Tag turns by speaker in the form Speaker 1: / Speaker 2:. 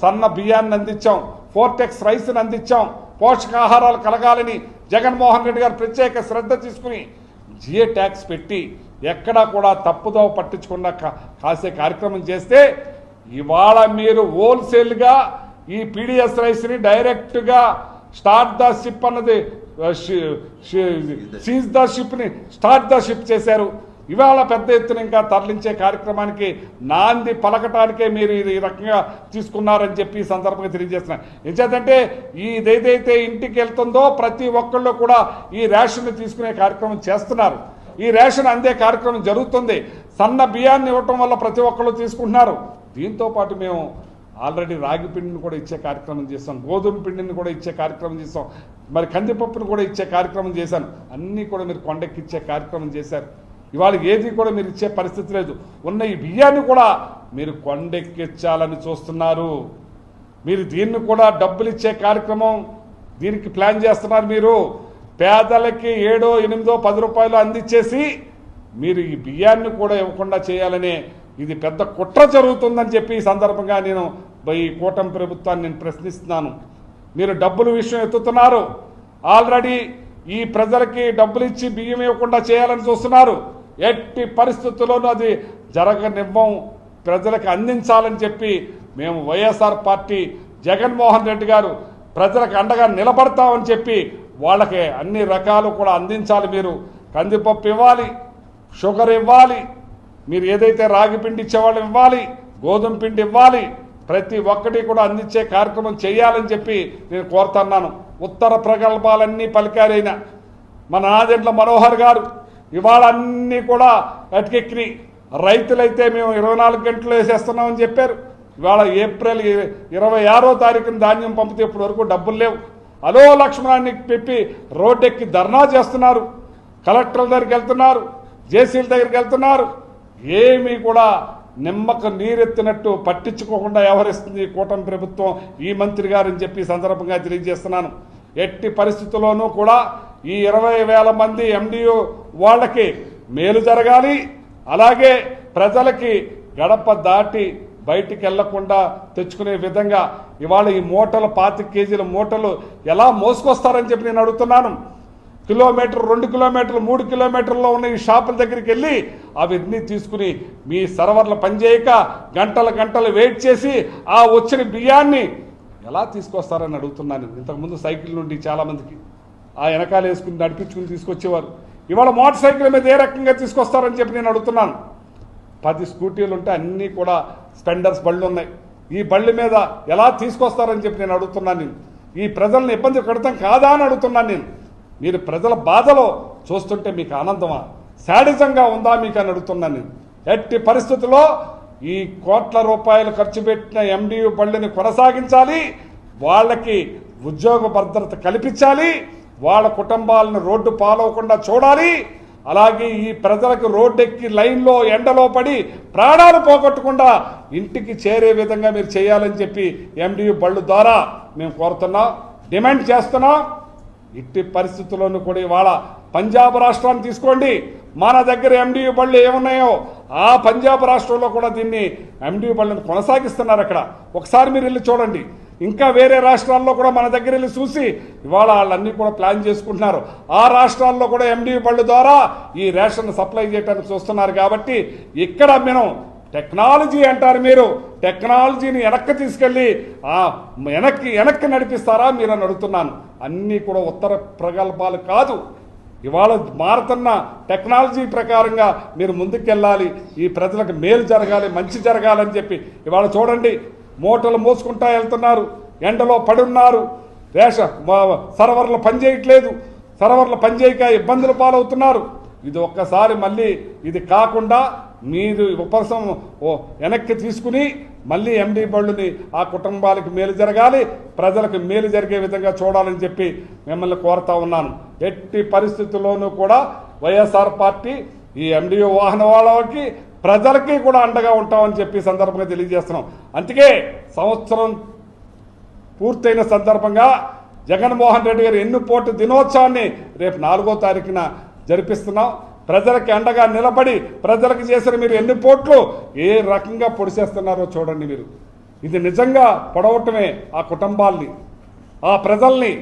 Speaker 1: సన్న బియ్యాన్ని అందించాం ఫోర్టెక్స్ రైస్ని అందించాం పోషకాహారాలు కలగాలని జగన్మోహన్ రెడ్డి గారు ప్రత్యేక శ్రద్ధ తీసుకుని జిఏ ట్యాక్స్ పెట్టి ఎక్కడా కూడా తప్పుదో పట్టించకుండా కా- కాసే కార్యక్రమం చేస్తే ఇవాళ మీరు హోల్సేల్గా ఈ పీడిఎస్ రైస్ని డైరెక్ట్గా స్టార్ట్ ద షిప్ అన్నది సీజ్ ద షిప్ని స్టార్ట్ ద షిప్ చేశారు. ఇవాళ పెద్ద ఎత్తున ఇంకా తరలించే కార్యక్రమానికి నాంది పలకటానికే మీరు ఇది ఈ రకంగా తీసుకున్నారని చెప్పి ఈ సందర్భంగా తెలియజేస్తున్నారు ఎంచేతంటే ఇదేదైతే ఇంటికి వెళ్తుందో ప్రతి ఒక్కళ్ళు కూడా ఈ రేషన్ తీసుకునే కార్యక్రమం చేస్తున్నారు. ఈ రేషన్ అందే కార్యక్రమం జరుగుతుంది. సన్న బియ్యాన్ని ఇవ్వటం వల్ల ప్రతి ఒక్కళ్ళు తీసుకుంటున్నారు. దీంతో పాటు మేము ఆల్రెడీ రాగి పిండిని కూడా ఇచ్చే కార్యక్రమం చేస్తాం గోధుమ పిండిని కూడా ఇచ్చే కార్యక్రమం చేస్తాం మరి కందిపప్పును కూడా ఇచ్చే కార్యక్రమం చేశాను. అన్నీ కూడా మీరు కొండెక్కిచ్చే కార్యక్రమం చేశారు. ఇవాళ ఏది కూడా మీరు ఇచ్చే పరిస్థితి లేదు. ఉన్న ఈ బియ్యాన్ని కూడా మీరు కొండెక్కించాలని చూస్తున్నారు. మీరు దీన్ని కూడా డబ్బులు ఇచ్చే కార్యక్రమం దీనికి ప్లాన్ చేస్తున్నారు మీరు. పేదలకి ఏడో ఎనిమిదో పది రూపాయలు అందించేసి మీరు ఈ బియ్యాన్ని కూడా ఇవ్వకుండా చేయాలనే ఇది పెద్ద కుట్ర జరుగుతుందని చెప్పి ఈ సందర్భంగా నేను ఈ కూటమి ప్రభుత్వాన్ని నేను ప్రశ్నిస్తున్నాను. మీరు డబ్బులు విషయం ఎత్తుతున్నారు. ఆల్రెడీ ఈ ప్రజలకి డబ్బులు ఇచ్చి బియ్యం ఇవ్వకుండా చేయాలని చూస్తున్నారు. ఎట్టి పరిస్థితుల్లోనూ అది జరగనివ్వం. ప్రజలకు అందించాలని చెప్పి మేము వైఎస్ఆర్ పార్టీ జగన్మోహన్ రెడ్డి గారు ప్రజలకు అండగా నిలబడతామని చెప్పి వాళ్ళకి అన్ని రకాలు కూడా అందించాలి మీరు. కందిపప్పు ఇవ్వాలి షుగర్ ఇవ్వాలి మీరు ఏదైతే రాగి పిండి ఇచ్చేవాళ్ళు ఇవ్వాలి గోధుమ పిండి ఇవ్వాలి ప్రతి ఒక్కటి కూడా అందించే కార్యక్రమం చేయాలని చెప్పి నేను కోరుతున్నాను. ఉత్తర ప్రగల్భాలన్నీ పలికారైన మన నాదెండ్ల మనోహర్ గారు ఇవాళ అన్నీ కూడా అటుకెక్కినాయి రైతులైతే మేము ఇరవై నాలుగు గంటలు వేసేస్తున్నామని చెప్పారు. ఇవాళ ఏప్రిల్ ఇరవై ఆరో తారీఖున ధాన్యం పంపితే ఇప్పటి వరకు డబ్బులు లేవు. అదో లక్ష్మణాన్ని పెప్పి రోడ్డెక్కి ధర్నా చేస్తున్నారు. కలెక్టర్ల దగ్గరికి వెళ్తున్నారు. జేసీల దగ్గరికి వెళ్తున్నారు. ఏమీ కూడా నిమ్మక నీరెత్తినట్టు పట్టించుకోకుండా వ్యవహరిస్తుంది కూటమి ప్రభుత్వం ఈ మంత్రి గారు అని చెప్పి సందర్భంగా తెలియజేస్తున్నాను. ఎట్టి పరిస్థితుల్లోనూ కూడా ఈ ఇరవై వేల మంది ఎండియు వాళ్ళకి మేలు జరగాలి. అలాగే ప్రజలకి గడప దాటి బయటికి వెళ్ళకుండా తెచ్చుకునే విధంగా ఇవాళ ఈ మూటలు పాతి కేజీల మూటలు ఎలా మోసుకొస్తారని చెప్పి నేను అడుగుతున్నాను. కిలోమీటర్ రెండు కిలోమీటర్లు మూడు కిలోమీటర్లో ఉన్న ఈ షాపుల దగ్గరికి వెళ్ళి అవన్నీ తీసుకుని మీ సర్వర్లు పనిచేయక గంటల గంటలు వెయిట్ చేసి ఆ వచ్చిన బియ్యాన్ని ఎలా తీసుకొస్తారని అడుగుతున్నాను. ఇంతకుముందు సైకిల్ నుండి చాలామందికి ఆ వెనకాల వేసుకుని నడిపించుకుని తీసుకొచ్చేవారు. ఇవాళ మోటార్ సైకిల్ మీద ఏ రకంగా తీసుకొస్తారని చెప్పి నేను అడుగుతున్నాను. పది స్కూటీలు ఉంటే అన్నీ కూడా స్పెండర్స్ బళ్ళు ఉన్నాయి. ఈ బళ్ళ మీద ఎలా తీసుకొస్తారని చెప్పి నేను అడుగుతున్నాను. నేను ఈ ప్రజల్ని ఇబ్బంది పెడతాం కాదా అని అడుగుతున్నాను నేను. మీరు ప్రజల బాధలో చూస్తుంటే మీకు ఆనందమా? శాడిజంగా ఉందా మీకు అని అడుగుతున్నాను నేను. ఎట్టి పరిస్థితుల్లో ఈ కోట్ల రూపాయలు ఖర్చు పెట్టిన ఎండియు బళ్ళని కొనసాగించాలి. వాళ్ళకి ఉద్యోగ భద్రత కల్పించాలి. వాళ్ళ కుటుంబాలను రోడ్డు పాలవకుండా చూడాలి. అలాగే ఈ ప్రజలకు రోడ్డెక్కి లైన్లో ఎండలో పడి ప్రాణాలు పోగొట్టకుండా ఇంటికి చేరే విధంగా మీరు చేయాలని చెప్పి ఎండియు బళ్ళు ద్వారా మేము కోరుతున్నాం. డిమాండ్ చేస్తున్నాం. ఇట్టి పరిస్థితుల్లోనూ కూడా ఇవాళ పంజాబ్ రాష్ట్రాన్ని తీసుకోండి. మన దగ్గర ఎండియూ బళ్ళు ఏమున్నాయో ఆ పంజాబ్ రాష్ట్రంలో కూడా దీన్ని ఎండియూ బళ్ళను కొనసాగిస్తున్నారు అక్కడ. ఒకసారి మీరు వెళ్ళి చూడండి. ఇంకా వేరే రాష్ట్రాల్లో కూడా మన దగ్గర వెళ్ళి చూసి ఇవాళ వాళ్ళన్నీ కూడా ప్లాన్ చేసుకుంటున్నారు. ఆ రాష్ట్రాల్లో కూడా ఎండియు బళ్ళు ద్వారా ఈ రేషన్ సప్లై చేయడానికి చూస్తున్నారు కాబట్టి ఇక్కడ మనం టెక్నాలజీ అంటారు మీరు. టెక్నాలజీని వెనక్కి తీసుకెళ్ళి ఆ వెనక్కి వెనక్కి నడిపిస్తారా మీరు అని అడుగుతున్నాను. అన్నీ కూడా ఉత్తర ప్రగల్భాలు కాదు. ఇవాళ మారుతున్న టెక్నాలజీ ప్రకారంగా మీరు ముందుకెళ్ళాలి. ఈ ప్రజలకు మేలు జరగాలి మంచి జరగాలని చెప్పి. ఇవాళ చూడండి మూటలు మోసుకుంటా వెళ్తున్నారు. ఎండలో పడున్నారు. రేష సర్వర్లు పనిచేయట్లేదు. సర్వర్లు పనిచేయక ఇబ్బందులు పాలవుతున్నారు. ఇది ఒక్కసారి మళ్ళీ ఇది కాకుండా మీరు ఉపరసం ఓ వెనక్కి తీసుకుని మళ్ళీ ఎండి బళ్ళుని ఆ కుటుంబాలకు మేలు జరగాలి ప్రజలకు మేలు జరిగే విధంగా చూడాలని చెప్పి మిమ్మల్ని కోరుతా ఉన్నాను. ఎట్టి పరిస్థితుల్లోనూ కూడా వైఎస్ఆర్ పార్టీ ఈ ఎండి వాహన వాళ్ళకి ప్రజలకి కూడా అండగా ఉంటామని చెప్పి సందర్భంగా తెలియజేస్తున్నాం. అందుకే సంవత్సరం పూర్తయిన సందర్భంగా జగన్మోహన్ రెడ్డి గారు గారి ఎన్నుపోటు దినోత్సవాన్ని రేపు నాలుగో తారీఖున జరిపిస్తున్నాం. ప్రజలకి అండగా నిలబడి ప్రజలకు చేసిన మీరు ఎన్ని పోట్లు ఏ రకంగా పొడిచేస్తున్నారో చూడండి మీరు. ఇది నిజంగా పొడవటమే ఆ కుటుంబాల్ని ఆ ప్రజల్ని